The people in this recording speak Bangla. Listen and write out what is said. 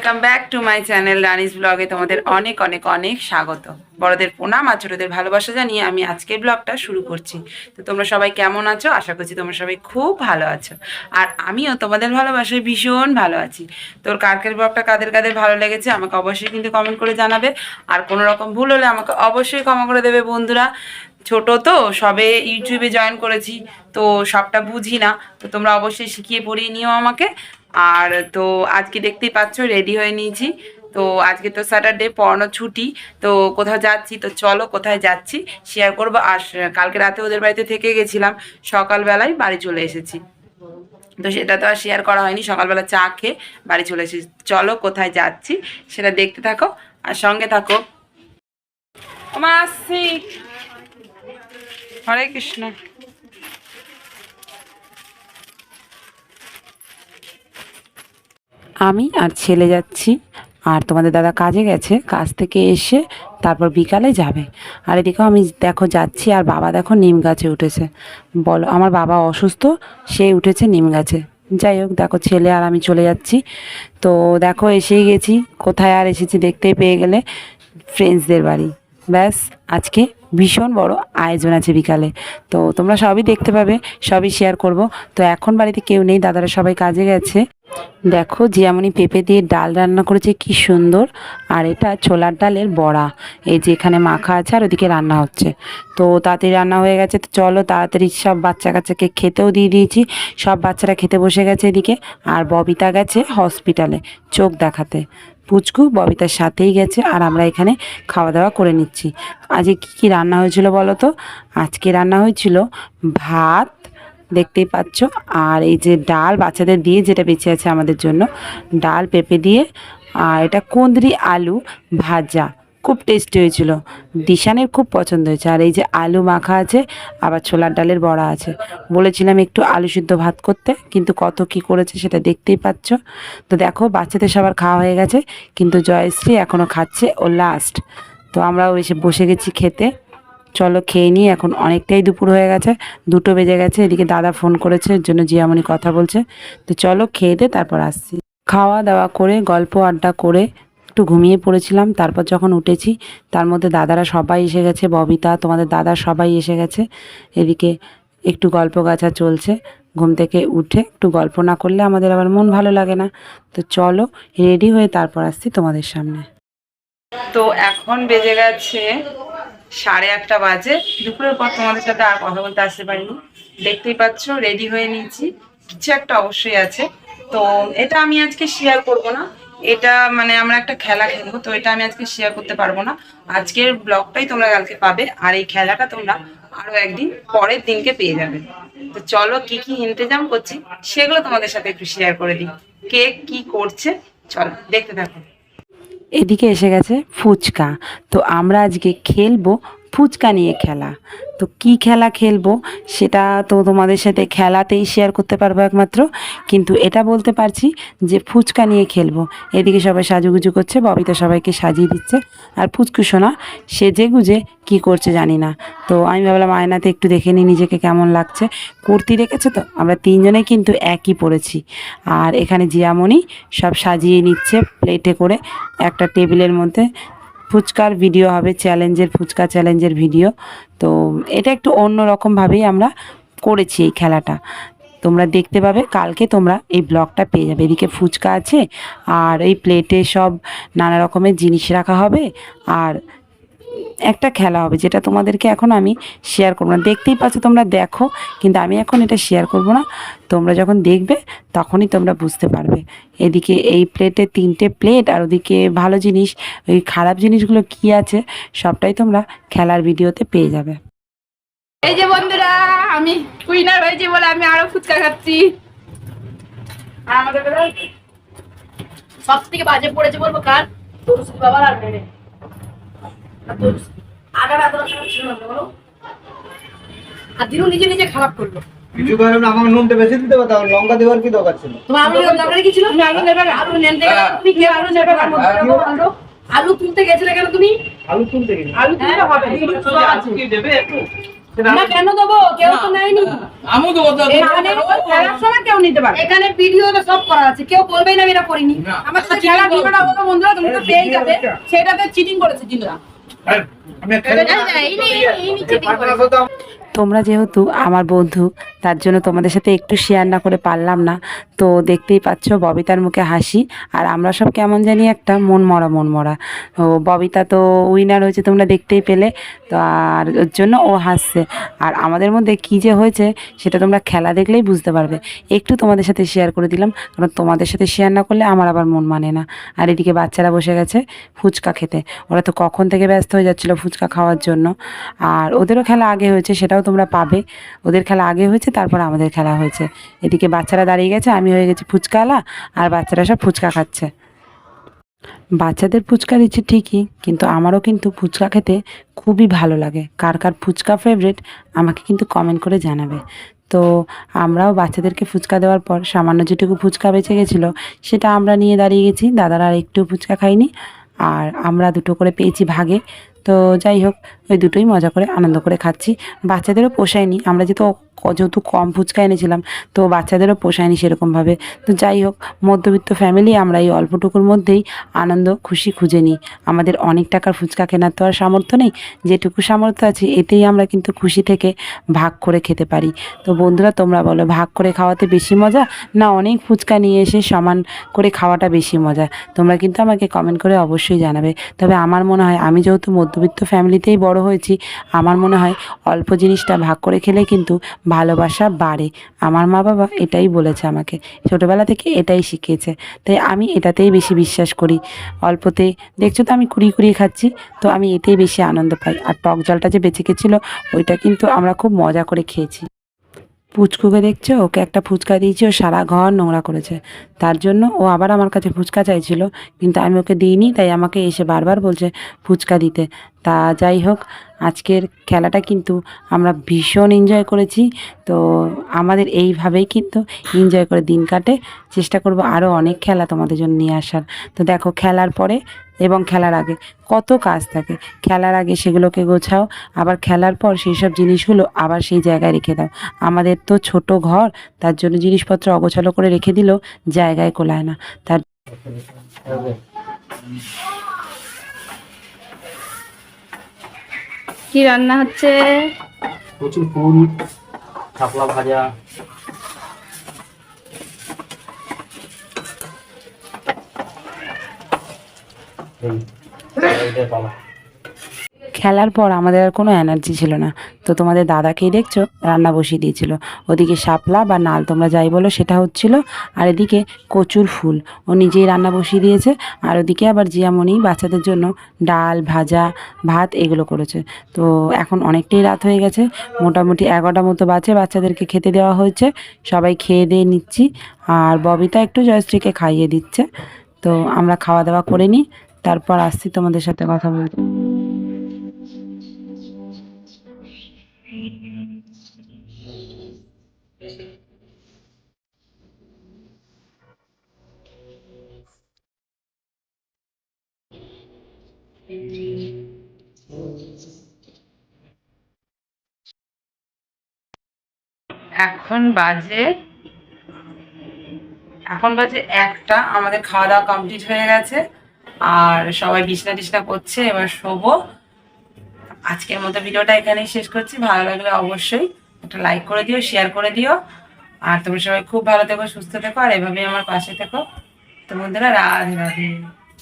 Welcome back to my channel Rani's ব্লগে তোমাদের অনেক অনেক অনেক স্বাগত। বড়দের প্রণাম আর ছোটদের ভালোবাসা জানিয়ে আমি আজকের ব্লগটা শুরু করছি। তো তোমরা সবাই কেমন আছো? আশা করছি তোমরা সবাই খুব ভালো আছো। আর আমিও তোমাদের ভালোবাসায় ভীষণ ভালো আছি। তোর কালকের ব্লগটা কাদের কাদের ভালো লেগেছে আমাকে অবশ্যই কিন্তু কমেন্ট করে জানাবে। আর কোনো রকম ভুল হলে আমাকে অবশ্যই ক্ষমা করে দেবে বন্ধুরা। ছোট তো, সবে ইউটিউবে জয়েন করেছি, তো সবটা বুঝি না। তো তোমরা অবশ্যই শিখিয়ে পড়িয়ে নিও আমাকে। আর তো আজকে দেখতেই পাচ্ছ রেডি হয়ে নিয়েছি। তো আজকে তো স্যাটারডে পড়ানো ছুটি, তো কোথাও যাচ্ছি, তো চলো কোথায় যাচ্ছি শেয়ার করব। আর কালকে রাতে ওদের বাড়িতে থেকে গেছিলাম, সকালবেলায় বাড়ি চলে এসেছি। তো সেটা তো আর শেয়ার করা হয়নি, সকালবেলা চা খেয়ে বাড়ি চলে এসেছি। চলো কোথায় যাচ্ছি, সেটা দেখতে থাকো, আর সঙ্গে থাকো। মা আসছি। হরে কৃষ্ণ। আমি আর ছেলে যাচ্ছি। আর তোমাদের দাদা কাজে গেছে, কাজ থেকে এসে তারপর বিকালে যাবে। আর এদিকেও আমি দেখো যাচ্ছি, আর বাবা দেখো নিম গাছে উঠেছে। বলো, আমার বাবা অসুস্থ, সে উঠেছে নিম গাছে। যাই হোক, দেখো ছেলে আর আমি চলে যাচ্ছি। তো দেখো এসেই গেছি, কোথায় আর এসেছি দেখতেই পেয়ে গেলে ফ্রেন্ডসদের বাড়ি। ব্যাস, আজকে ভীষণ বড় আয়োজন আছে বিকালে। তো তোমরা সবই দেখতে পাবে, সবই শেয়ার করব। তো এখন বাড়িতে কেউ নেই, দাদারা সবাই কাজে গেছে। দেখো জিয়ামণি পেঁপে দিয়ে ডাল রান্না করেছে কি সুন্দর। আর এটা ছোলার ডালের বড়া। এই যে এখানে মাখা আছে আর ওদিকে রান্না হচ্ছে। তো তাড়াতাড়ি রান্না হয়ে গেছে। তো চলো তাড়াতাড়ি সব বাচ্চা কাচ্চাকে খেতেও দিয়ে দিয়েছি। সব বাচ্চারা খেতে বসে গেছে এদিকে। আর ববিতা গেছে হসপিটালে চোখ দেখাতে। পুচকু ববিতার সাথেই গেছে আর আমরা এখানে খাওয়া দাওয়া করে নিচ্ছি। আজকে কী কী রান্না হয়েছিল বলো তো? আজকে রান্না হয়েছিল ভাত দেখতেই পাচ্ছ। আর এই যে ডাল বাচ্চাদের দিয়ে যেটা বেঁচে আছে আমাদের জন্য, ডাল পেঁপে দিয়ে, আর এটা কুঁদরি আলু ভাজা। খুব টেস্টি হয়েছিল। দিশানের খুব পছন্দ হয়েছে। আর এই যে আলু মাখা আছে, আবার ছোলার ডালের বড়া আছে। বলেছিলাম একটু আলু সিদ্ধ ভাত করতে, কিন্তু কত কি করেছে সেটা দেখতেই পাচ্ছ। তো দেখো, বাচ্চাদের সবার খাওয়া হয়ে গেছে, কিন্তু জয়শ্রী এখনও খাচ্ছে ও লাস্ট তো আমরাও এসে বসে গেছি খেতে। চলো খেয়ে নিই, এখন অনেকটাই দুপুর হয়ে গেছে, দুটো বেজে গেছে, এদিকে দাদা ফোন করেছে, এর জন্য জিয়ামণি কথা বলছে। তো চলো খেয়ে দে, তারপর আসছি। খাওয়া দাওয়া করে, গল্প আড্ডা করে একটু ঘুমিয়ে পড়েছিলাম, তারপর যখন উঠেছি, তার মধ্যে দাদারা সবাই এসে গেছে, ববিতা, তোমাদের দাদা সবাই এসে গেছে। এদিকে একটু গল্প গাছা চলছে, ঘুম থেকে উঠে একটু গল্প না করলে আমাদের আবার মন ভালো লাগে না। তো চলো, রেডি হয়ে তারপর আসছি তোমাদের সামনে। তো এখন বেজে গেছে সাড়ে আটটা বাজে। দুপুরের পর তোমাদের সাথে আর কথা বলতে আসতে পারিনি। দেখতেই পাচ্ছ রেডি হয়ে নিয়েছি। কিছু একটা অবশ্যই আছে। তো এটা আমি আজকে শেয়ার করব না। এটা মানে আমরা একটা খেলা খেলব, তো এটা আমি আজকে শেয়ার করতে পারব না। আজকের ব্লগটাই তোমরা কালকে পাবে, আর এই খেলাটা তোমরা আরও একদিন পরের দিনকে পেয়ে যাবে। তো চলো কি কি ইন্তজাম করছি, সেগুলো তোমাদের সাথে একটু শেয়ার করে দিই। কে কি করছে, চলো দেখতে থাকো। এদিকে এসে গেছে ফুচকা। তো আমরা আজকে খেলব ফুচকা নিয়ে খেলা। তো কি খেলা খেলব সেটা তো তোমাদের সাথে খেলাতেই শেয়ার করতে পারব একমাত্র। কিন্তু এটা বলতে পারছি যে ফুচকা নিয়ে খেলব। এদিকে সবাই সাজুগুজু করছে, ববিতা সবাইকে সাজিয়ে দিচ্ছে। আর ফুচকু সোনা সেজে গুজে কি করছে জানি না। তো আমি ভাবলাম আয়নাতে একটু দেখে নিই নিজেকে কেমন লাগছে। কুর্তি রেখেছে তো, আমরা তিনজনে কিন্তু একই পরেছি। আর এখানে জিয়ামণি সব সাজিয়ে নিচ্ছে প্লেটে করে একটা টেবিলের মধ্যে। ফুচকার ভিডিও হবে চ্যালেঞ্জের ফুচকা চ্যালেঞ্জের ভিডিও তো এটা একটু অন্যরকমভাবেই আমরা করেছি এই খেলাটা। তোমরা দেখতে পাবে, কালকে তোমরা এই ব্লগটা পেয়ে যাবে। এদিকে ফুচকা আছে, আর এই প্লেটে সব নানা রকমের জিনিস রাখা হবে, আর একটা খেলা হবে যেটা তোমাদেরকে এখন আমি শেয়ার করব না। দেখতেই পাচ্ছ তোমরা দেখো, কিন্তু আমি এখন এটা শেয়ার করব না। তোমরা যখন দেখবে, তখনই তোমরা বুঝতে পারবে। এদিকে এই প্লেটে তিনটে প্লেট, আর ওদিকে ভালো জিনিস, ওই খারাপ জিনিসগুলো কি আছে, সবটাই তোমরা খেলার ভিডিওতে পেয়ে যাবে। এই যে বন্ধুরা, আমি উইনার হয়েছি বলে আমি আরও ফুচকা খাচ্ছি। সব থেকে বাজে পড়েছে বলব কার? বাবার আর আগার আদর ছিল না বলো? আর দিনু নিজে নিজে খারাপ করল। কিছু কারণে আমাকে নুনটা বেশি দিতে পারতাম লঙ্কা দেওয়ার কি দরকার ছিল? তোমার আলু দরকার কি ছিল? তুমি আলু নেবে আলু নেনতে তুমি কি আলু নেবে আলু নেবে, আলু আলু তুলতে গেছিলে কেন তুমি? আলু তুলতে গেলে। আলু তুলতে হবে আমরা কেন দেবো? কেউ তো নেয়নি। এখানে খেলার সময় কেউ নিতে পারে এখানে ভিডিও তো সব করা আছে। কেউ বলবেই না আমি এটা করিনি। আমার সাথে খেলা ভিডিওটা হতো বন্ধুরা তোমরা তো পেয়ে যাবে। সেটাতে চিটিং করেছে জিনুরা। তোমরা যেহেতু আমার বন্ধু, তার জন্য তোমাদের সাথে একটু শেয়ার না করে পারলাম না। তো দেখতেই পাচ্ছ ববিতার মুখে হাসি, আর আমরা সব কেমন জানি একটা মন মরা মন মরা। ও ববিতা তো উইনার হয়েছে তোমরা দেখতেই পেলে। তো আর ওর জন্য ও হাসছে। আর আমাদের মধ্যে কী যে হয়েছে, সেটা তোমরা খেলা দেখলেই বুঝতে পারবে। একটু তোমাদের সাথে শেয়ার করে দিলাম, কারণ তোমাদের সাথে শেয়ার না করলে আমার আবার মন মানে না। আর এদিকে বাচ্চারা বসে গেছে ফুচকা খেতে। ওরা তো কখন থেকে ব্যস্ত হয়ে যাচ্ছিল ফুচকা খাওয়ার জন্য। আর ওদেরও খেলা আগে হয়েছে, সেটাও তোমরা পাবে। ওদের খেলা আগে হয়েছে, তারপর আমাদের খেলা হয়েছে। এদিকে বাচ্চারা দাঁড়িয়ে গেছে, আমি হয়ে গেছি ফুচকাওয়ালা, আর বাচ্চারা সব ফুচকা খাচ্ছে। বাচ্চাদের ফুচকা দিচ্ছে ঠিকই, কিন্তু আমারও কিন্তু ফুচকা খেতে খুবই ভালো লাগে। কার কার ফুচকা ফেভারিট আমাকে কিন্তু কমেন্ট করে জানাবে। তো আমরাও বাচ্চাদেরকে ফুচকা দেওয়ার পর সামান্য যেটুকু ফুচকা বেঁচে গেছিল, সেটা আমরা নিয়ে দাঁড়িয়ে গেছি। দাদারা আর একটু ফুচকা খাইনি আর আমরা দুটো করে পেয়েছি ভাগে। তো যাই হোক, ওই দুটোই মজা করে, আনন্দ করে খাচ্ছি। বাচ্চাদেরও পোষায়নি। আমরা যেহেতু যেহেতু কম ফুচকা এনেছিলাম, তো বাচ্চাদেরও পোষায়নি সেরকমভাবে। তো যাই হোক, মধ্যবিত্ত ফ্যামিলি আমরা এই অল্পটুকুর মধ্যেই আনন্দ, খুশি খুঁজে নিই। আমাদের অনেক টাকার ফুচকা কেনার তো আর সামর্থ্য নেই, যেটুকু সামর্থ্য আছে এতেই আমরা কিন্তু খুশি থেকে ভাগ করে খেতে পারি। তো বন্ধুরা, তোমরা বলো, ভাগ করে খাওয়াতে বেশি মজা না অনেক ফুচকা নিয়ে এসে সমান করে খাওয়াটা বেশি মজা? তোমরা কিন্তু আমাকে কমেন্ট করে অবশ্যই জানাবে। তবে আমার মনে হয়, আমি যেহেতু মধ্যবিত্ত ফ্যামিলিতেই বড় হয়েছি, আমার মনে হয় অল্প জিনিসটা ভাগ করে খেলে কিন্তু ভালোবাসা বাড়ে। আমার মা বাবা এটাই বলেছে আমাকে। ছোটোবেলা থেকে এটাই শিখিয়েছে। তাই আমি এটাতেই বেশি বিশ্বাস করি। অল্পতে, দেখছ তো আমি কুড়িয়ে কুড়িয়ে খাচ্ছি, তো আমি এতেই বেশি আনন্দ পাই। আর টক জলটা যে বেঁচে গেছিল, ওইটা কিন্তু আমরা খুব মজা করে খেয়েছি। পুচকুকে দেখছ, ওকে একটা ফুচকা দিয়েছি, ও সারা ঘর নোংরা করেছে। তার জন্য ও আবার আমার কাছে ফুচকা চাইছিল, কিন্তু আমি ওকে দিইনি, তাই আমাকে এসে বারবার বলছে ফুচকা দিতে। তা যাই হোক, আজকের খেলাটা কিন্তু আমরা ভীষণ এনজয় করেছি। তো আমাদের এইভাবেই কিন্তু এনজয় করে দিন কাটে। চেষ্টা করব আরও অনেক খেলা তোমাদের জন্য নিয়ে আসার। তো দেখো, খেলার পরে এবং খেলার আগে কত কাজ থাকে। খেলার আগে সেগুলোকে গোছাও আবার খেলার পর সেই সব জিনিসগুলো আবার সেই জায়গায় রেখে দাও। আমাদের তো ছোট ঘর তার জন্য জিনিসপত্র অগোছালো করে রেখে দিলেও জায়গায় কোলায় না। তার কি রান্না হচ্ছে? প্রচুর ফুল ভাজা এই, এইটাই পালা। খেলার পর আমাদের আর কোনো এনার্জি ছিল না। তো তোমাদের দাদাকেই দেখছ, রান্না বসিয়ে দিয়েছিল। ওদিকে শাপলা বা নাল তোমরা যাই বলো, সেটা হচ্ছিল। আর এদিকে কচুর ফুল, ও নিজেই রান্না বসিয়ে দিয়েছে। আর ওদিকে আবার জিয়ামণি বাচ্চাদের জন্য ডাল, ভাজা, ভাত এগুলো করেছে। তো এখন অনেকটাই রাত হয়ে গেছে, মোটামুটি এগারোটা মতো বাজে, বাচ্চাদেরকে খেতে দেওয়া হয়েছে। সবাই খেয়ে দিয়ে নিচ্ছি। আর ববিতা একটু জয়শ্রীকে খাইয়ে দিচ্ছে। তো আমরা খাওয়া দাওয়া করে নিই। তারপর আসছি তোমাদের সাথে কথা বলতে। এখন বাজে এখন বাজে একটা, আমাদের খাওয়া দাওয়া কমপ্লিট হয়ে গেছে। আর সবাই বিছনা টিছনা করছে, এবার শোবো। আজকের মতো ভিডিওটা এখানেই শেষ করছি। ভালো লাগলে অবশ্যই একটা লাইক করে দিও শেয়ার করে দিও। আর তোমরা সবাই খুব ভালো থেকো, সুস্থ থেকো, আর এভাবেই আমার পাশে থেকো। তোমাদের রাধে রাধে।